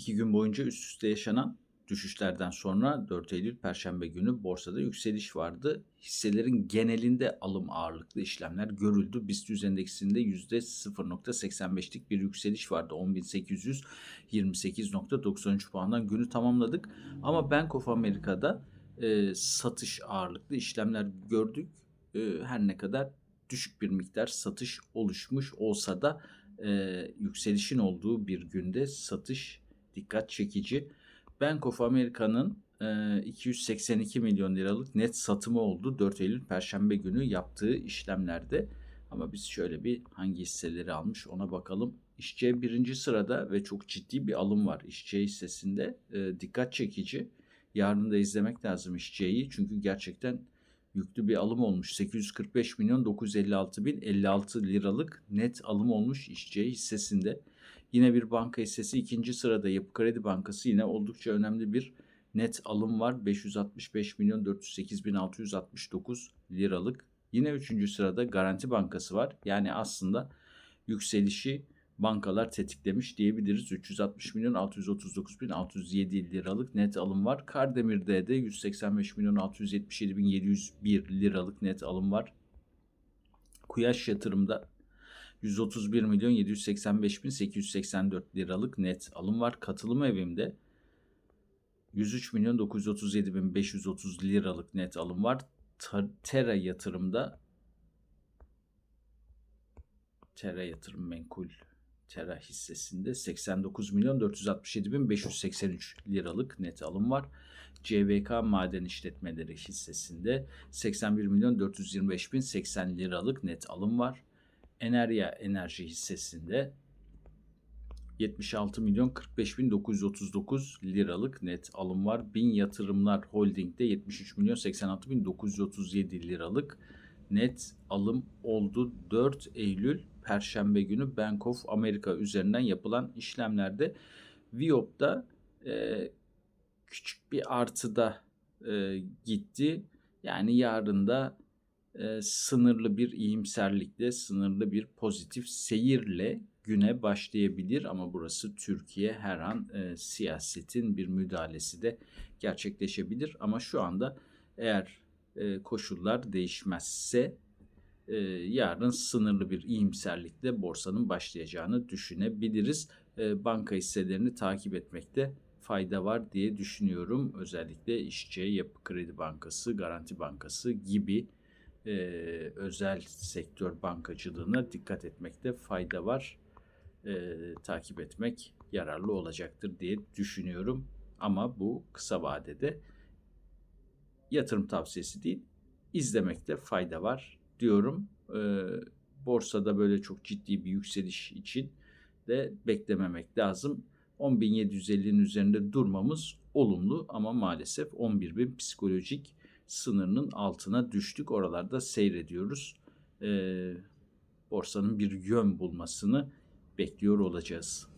İki gün boyunca üst üste yaşanan düşüşlerden sonra 4 Eylül Perşembe günü borsada yükseliş vardı. Hisselerin genelinde alım ağırlıklı işlemler görüldü. BIST endeksinde %0.85'lik bir yükseliş vardı. 10.828.93 puandan günü tamamladık. Ama Bank of America'da e, satış ağırlıklı işlemler gördük. E, her ne kadar düşük bir miktar satış oluşmuş olsa da e, yükselişin olduğu bir günde satış dikkat çekici. Bank of America'nın e, 282 milyon liralık net satımı oldu 4 Eylül Perşembe günü yaptığı işlemlerde. Ama biz şöyle bir hangi hisseleri almış ona bakalım. İşçi birinci sırada ve çok ciddi bir alım var İşçi hissesinde. E, dikkat çekici. Yarın da izlemek lazım İşçi'yi çünkü gerçekten yüklü bir alım olmuş. 845 milyon 956 bin 56 liralık net alım olmuş İşçi hissesinde. Yine bir banka hissesi ikinci sırada Yapı Kredi Bankası yine oldukça önemli bir net alım var. 565 milyon 408 bin 669 liralık. Yine üçüncü sırada Garanti Bankası var. Yani aslında yükselişi bankalar tetiklemiş diyebiliriz. 360 milyon 639 bin 607 liralık net alım var. Kardemir'de de 185 milyon 677 bin 701 liralık net alım var. Kuyaş yatırımda 131 milyon 785 bin 884 liralık net alım var. Katılım evimde 103 milyon 937 bin 530 liralık net alım var. Terra yatırımda Terra yatırım menkul Terra hissesinde 89 milyon 467 bin 583 liralık net alım var. CVK Maden İşletmeleri hissesinde 81 milyon 425 bin 80 liralık net alım var. Enerya Enerji hissesinde 76 milyon 45 bin 939 liralık net alım var. Bin Yatırımlar Holding'de 73 milyon 86 bin 937 liralık net alım oldu. 4 Eylül Perşembe günü Bank of America üzerinden yapılan işlemlerde Viop'da e, küçük bir artıda e, gitti. Yani yarın da e, sınırlı bir iyimserlikle, sınırlı bir pozitif seyirle güne başlayabilir ama burası Türkiye her an e, siyasetin bir müdahalesi de gerçekleşebilir ama şu anda eğer e, koşullar değişmezse e, yarın sınırlı bir iyimserlikle borsanın başlayacağını düşünebiliriz. E, banka hisselerini takip etmekte fayda var diye düşünüyorum. Özellikle İşçi, Yapı Kredi Bankası, Garanti Bankası gibi e, özel sektör bankacılığına dikkat etmekte fayda var. E, takip etmek yararlı olacaktır diye düşünüyorum. Ama bu kısa vadede yatırım tavsiyesi değil, izlemekte fayda var diyorum. E, borsada böyle çok ciddi bir yükseliş için de beklememek lazım. 10.750'nin üzerinde durmamız olumlu ama maalesef 11.000 psikolojik sınırının altına düştük. Oralarda seyrediyoruz. E, borsanın bir yön bulmasını bekliyor olacağız.